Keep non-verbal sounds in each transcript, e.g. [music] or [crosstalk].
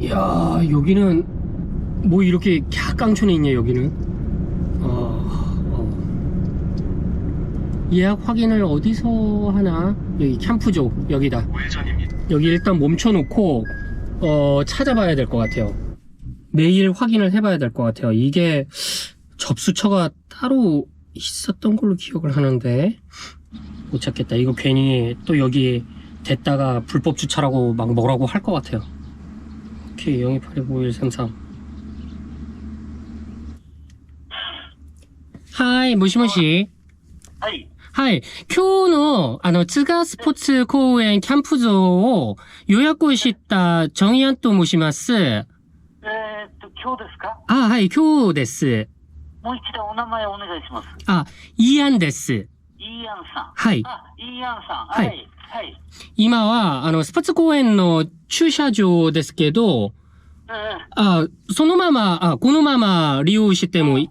이야 여기는 뭐 이렇게 갸깡촌에 있냐 여기는? 어, 어. 예약 확인을 어디서 하나? 여기 캠프죠 여기다. 우회전입니다. 여기 일단 멈춰놓고 어, 찾아봐야 될 것 같아요. 매일 확인을 해봐야 될 것 같아요. 이게 접수처가 따로 있었던 걸로 기억을 하는데 못 찾겠다. 이거 괜히 또 여기 됐다가 불법 주차라고 막 뭐라고 할 것 같아요 0 8 5 1 3はい、もしもしはい。はい。今日の、あの、津賀スポーツ公園キャンプ場を予約をしたジョンヤンと申します。えーっと、今日ですかあ、はい、今日です。もう一度お名前をお願いします。あ、イアンです。イーアンさん。はい。あ、イーアンさん。はいはい。はい。今は、あの、スポーツ公園の駐車場ですけど、えー、あ、そのまま、あ、このまま利用してもい、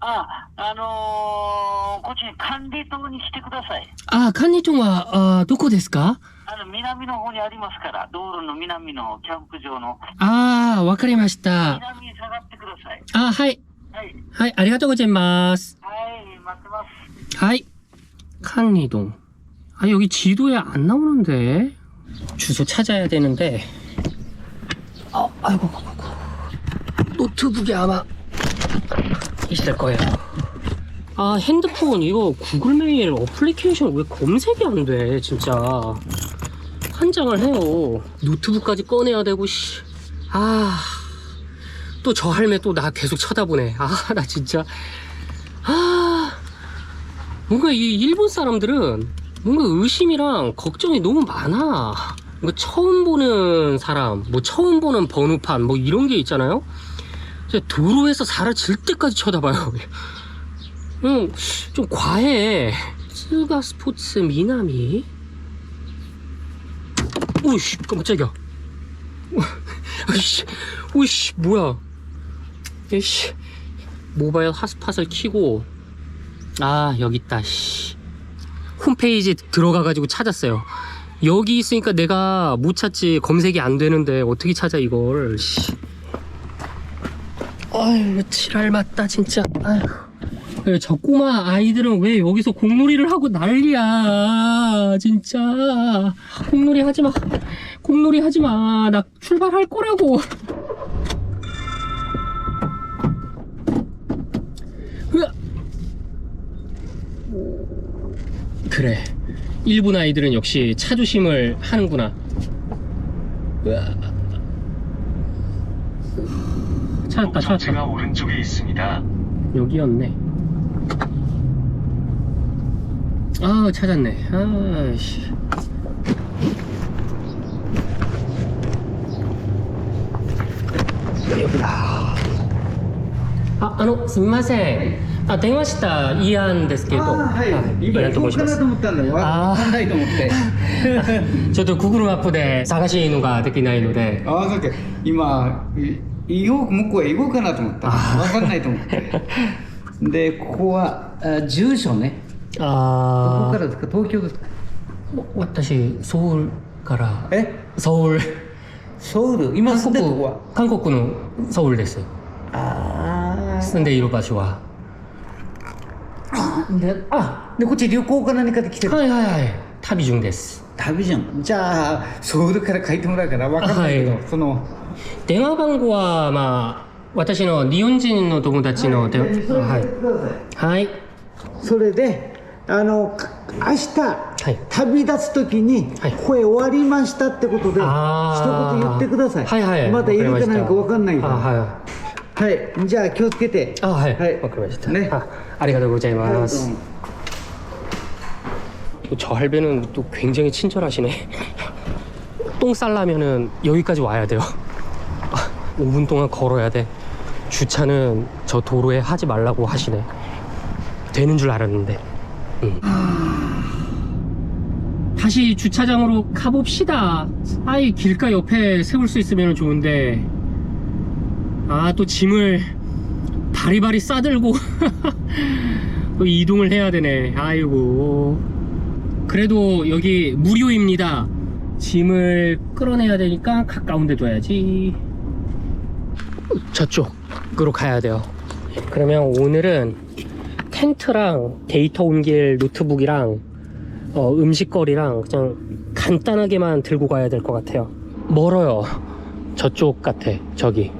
あ、あのー、こっちに管理棟に来てください。あ、管理長は、あ、どこですか？あの、南の方にありますから、道路の南のキャンプ場の。あ、わかりました。南に下がってください。あ、はい。はい。はい、ありがとうございます。はい、待ってます。하이 칸리동. 아 여기 지도에 안 나오는데? 주소 찾아야 되는데. 아 아이고 아이고 노트북이 아마 있을 거예요. 아 핸드폰 이거 구글 메일 어플리케이션 왜 검색이 안 돼 진짜. 한 장을 해요. 노트북까지 꺼내야 되고 씨아또 저 할매 또 나 계속 쳐다보네. 아 나 진짜 아 뭔가 이 일본 사람들은 뭔가 의심이랑 걱정이 너무 많아. 뭔가 처음 보는 사람, 뭐 처음 보는 번호판, 뭐 이런 게 있잖아요. 도로에서 사라질 때까지 쳐다봐요. 응, [laughs] 좀 과해. 스가 스포츠 미나미. 오이씨, 깜짝이야. [laughs] 아이씨, 오이씨, 뭐야. 에이씨, 모바일 핫스팟을 키고 아 여기 있다. 씨. 홈페이지 들어가 가지고 찾았어요. 여기 있으니까 내가 못 찾지. 검색이 안 되는데 어떻게 찾아 이걸? 씨. 아유 지랄 맞다 진짜. 아유 왜저 꼬마 아이들은 왜 여기서 공놀이를 하고 난리야? 진짜. 공놀이 하지마. 공놀이 하지마. 나 출발할 거라고 그래. 일본 아이들은 역시 차 조심을 하는구나. 으아. 찾았다, 찾았다. 목적지가 오른쪽에 있습니다. 여기였네. 아, 찾았네. 아씨. 여기다. 아, あの、すみません。 あ、電話したイアンですけど。はい。あ今行こうかなと。思ったんだよ。わあー。かんないと思って。[laughs] ちょっと Google マップで探しのができないので。ああそうか。今い行こう向こうへ行こうかなと思った。わかんないと思って。でここはあ住所ね。どこあからですか？東京ですか？ー私、ソウルから。え？ソウル。ソウル？今韓国のソウルです。あ住んでいる場所は。あであでこっち旅行か何かで来てる。はいはいはい。旅順です。旅じゃんじゃあソウルから書いてもらうからわかんないけど、はい。その。電話番号は、まあ、私の日本人の友達の電話、はい。はい。それであのか明日、はい。旅立つ時に、はい。これ終わりましたってことで一あー。言言ってください。はいはい。まだいるかないかわかんないあ、から。ははい じゃあ気をつけてい。あ、はい。はいわかりました。ねあありがとうございはいます。どうも 또 저 할배는 또 굉장히 친절하시네. 똥 싸려면은 여기까지 와야 돼요. 5분 동안 걸어야 돼. 주차는 저 도로에 하지 말라고 하시네. 되는 줄 알았는데. 음. 다시 주차장으로 가봅시다. 아이 길가 옆에 세울 수 있으면 좋은데. 아 또 짐을 바리바리 싸들고 [laughs] 또 이동을 해야 되네. 아이고. 그래도 여기 무료입니다. 짐을 끌어내야 되니까 가까운 데 둬야지 저쪽으로 가야 돼요 그러면 오늘은 텐트랑 데이터 옮길 노트북이랑 어, 음식거리랑 그냥 간단하게만 들고 가야 될 것 같아요 멀어요 저쪽 같아 저기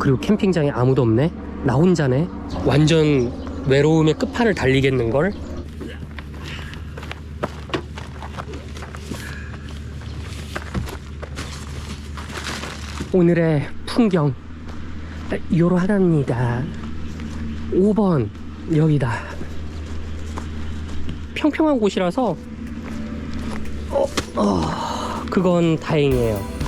그리고 캠핑장에 아무도 없네? 나 혼자네? 완전 외로움의 끝판을 달리겠는걸? 오늘의 풍경. 요로 하나입니다. 5번 여기다. 평평한 곳이라서 어, 어, 그건 다행이에요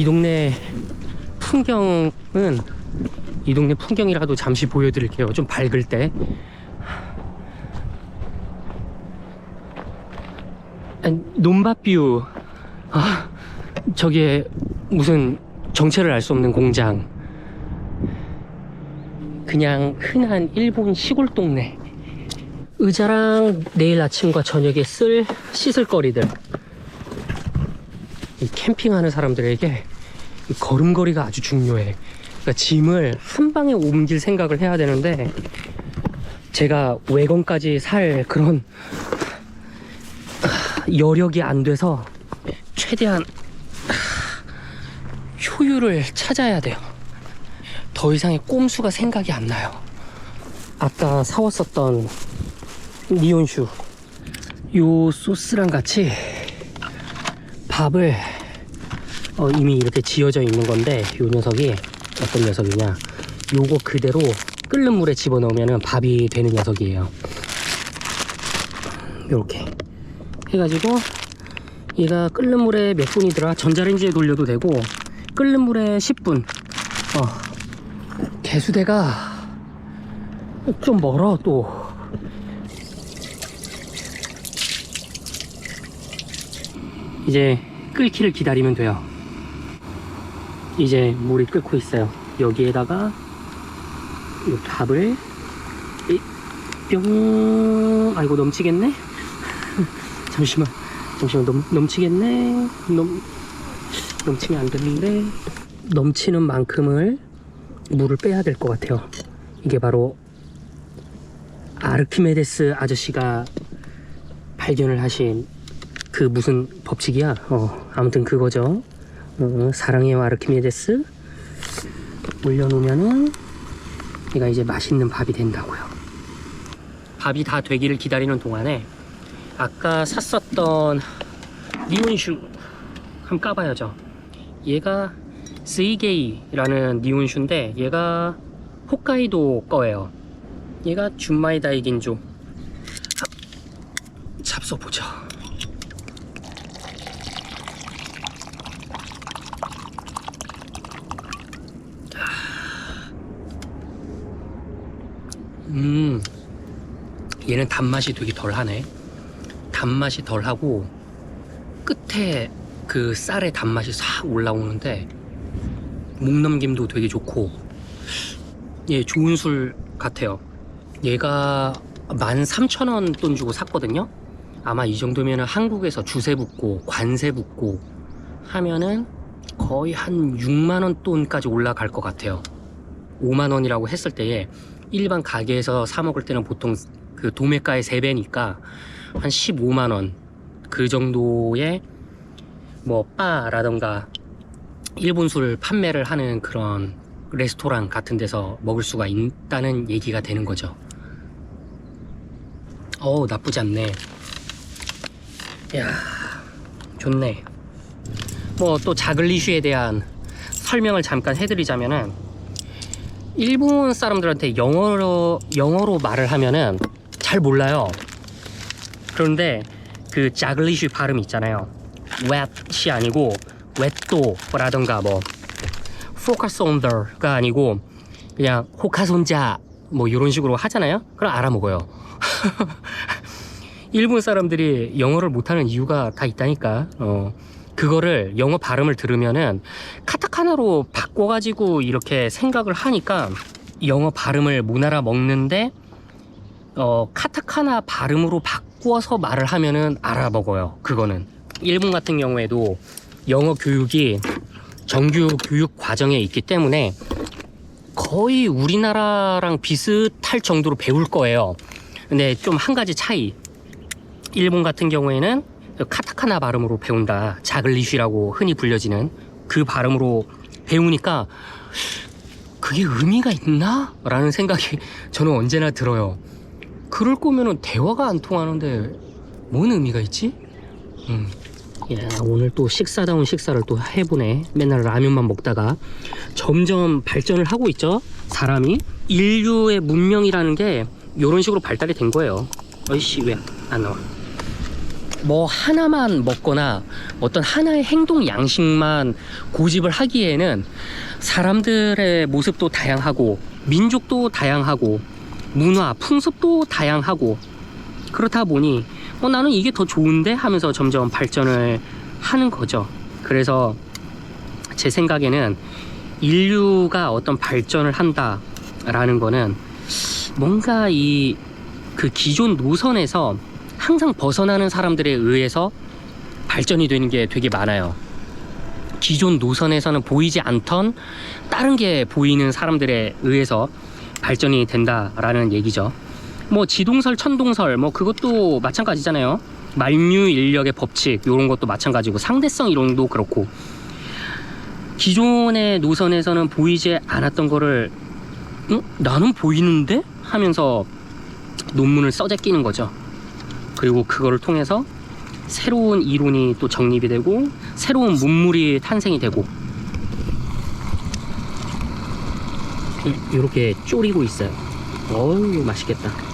이 동네 풍경은 이 동네 풍경이라도 잠시 보여드릴게요. 좀 밝을 때. 논밭뷰. 아, 저게 무슨 정체를 알 수 없는 공장. 그냥 흔한 일본 시골 동네. 의자랑 내일 아침과 저녁에 쓸 씻을 거리들. 이 캠핑하는 사람들에게 이 걸음걸이가 아주 중요해. 그러니까 짐을 한 방에 옮길 생각을 해야 되는데 제가 외건까지 살 그런 여력이 안 돼서 최대한 효율을 찾아야 돼요. 더 이상의 꼼수가 생각이 안 나요. 아까 사왔었던 니온슈 요 소스랑 같이 밥을 어, 이미 이렇게 지어져 있는 건데 요 녀석이 어떤 녀석이냐? 요거 그대로 끓는 물에 집어넣으면 밥이 되는 녀석이에요. 요렇게 해가지고 얘가 끓는 물에 몇 분이더라? 전자레인지에 돌려도 되고 끓는 물에 10분. 어 개수대가 좀 멀어 또. 이제 끓기를 기다리면 돼요. 이제 물이 끓고 있어요. 여기에다가 이 밥을 이- 뿅 아이고 넘치겠네. [laughs] 잠시만 잠시만 넘, 넘치겠네. 넘 넘치면 안 되는데 넘치는 만큼을 물을 빼야 될 것 같아요. 이게 바로 아르키메데스 아저씨가 발견을 하신 그 무슨 법칙이야? 어, 아무튼 그거죠. 어, 사랑해요 아르키메데스. 올려놓으면은 얘가 이제 맛있는 밥이 된다고요. 밥이 다 되기를 기다리는 동안에 아까 샀었던 니온슈 한번 까봐야죠. 얘가 스이게이라는 니온슈인데 얘가 홋카이도 거예요. 얘가 준마이 다이긴조. 아, 잡숴 보자. 음, 얘는 단맛이 되게 덜하네. 단맛이 덜하고 끝에 그 쌀의 단맛이 싹 올라오는데 목 넘김도 되게 좋고 얘 좋은 술 같아요. 얘가 13,000원 돈 주고 샀거든요. 아마 이 정도면 한국에서 주세 붙고 관세 붙고 하면은 거의 한 6만원 돈까지 올라갈 것 같아요. 5만원이라고 했을 때에 일반 가게에서 사 먹을 때는 보통 그 도매가의 3배니까 한 15만원 그 정도의 뭐 바라던가 일본 술 판매를 하는 그런 레스토랑 같은 데서 먹을 수가 있다는 얘기가 되는 거죠. 어우 나쁘지 않네. 야 좋네. 뭐 또 자글리슈에 대한 설명을 잠깐 해드리자면은 일본 사람들한테 영어로 영어로 말을 하면은 잘 몰라요. 그런데 그 자글리슈 발음 있잖아요. wet이 아니고 wet도라던가 뭐 the가 아니고 그냥 호카손자 뭐 이런 식으로 하잖아요. 그럼 알아먹어요. [laughs] 일본 사람들이 영어를 못하는 이유가 다 있다니까. 어, 그거를 영어 발음을 들으면은 카타카나로 바꿔가지고 이렇게 생각을 하니까 영어 발음을 못 알아 먹는데 어, 카타카나 발음으로 바꿔서 말을 하면은 알아 먹어요. 그거는. 일본 같은 경우에도 영어 교육이 정규 교육 과정에 있기 때문에 거의 우리나라랑 비슷할 정도로 배울 거예요. 근데 좀 한 가지 차이. 일본 같은 경우에는 카타카나 발음으로 배운다. 자글리쉬라고 흔히 불려지는 그 발음으로 배우니까 그게 의미가 있나? 라는 생각이 [laughs] 저는 언제나 들어요. 그럴 거면은 대화가 안 통하는데 뭔 의미가 있지? 음. 야, 오늘 또 식사다운 식사를 또 해보네. 맨날 라면만 먹다가 점점 발전을 하고 있죠. 사람이 인류의 문명이라는 게 이런 식으로 발달이 된 거예요. 어이씨 왜 안 나와? 뭐 하나만 먹거나 어떤 하나의 행동 양식만 고집을 하기에는 사람들의 모습도 다양하고 민족도 다양하고 문화 풍습도 다양하고 그렇다 보니 어, 나는 이게 더 좋은데 하면서 점점 발전을 하는 거죠. 그래서 제 생각에는 인류가 어떤 발전을 한다라는 거는 뭔가 이 그 기존 노선에서 항상 벗어나는 사람들에 의해서 발전이 되는 게 되게 많아요. 기존 노선에서는 보이지 않던 다른 게 보이는 사람들에 의해서 발전이 된다라는 얘기죠. 뭐 지동설, 천동설 뭐 그것도 마찬가지잖아요. 만유 인력의 법칙 이런 것도 마찬가지고 상대성 이론도 그렇고 기존의 노선에서는 보이지 않았던 거를 응? 나는 보이는데 하면서 논문을 써제끼는 거죠. 그리고 그거를 통해서 새로운 이론이 또 정립이 되고 새로운 문물이 탄생이 되고 이렇게 졸이고 있어요. 어우 맛있겠다.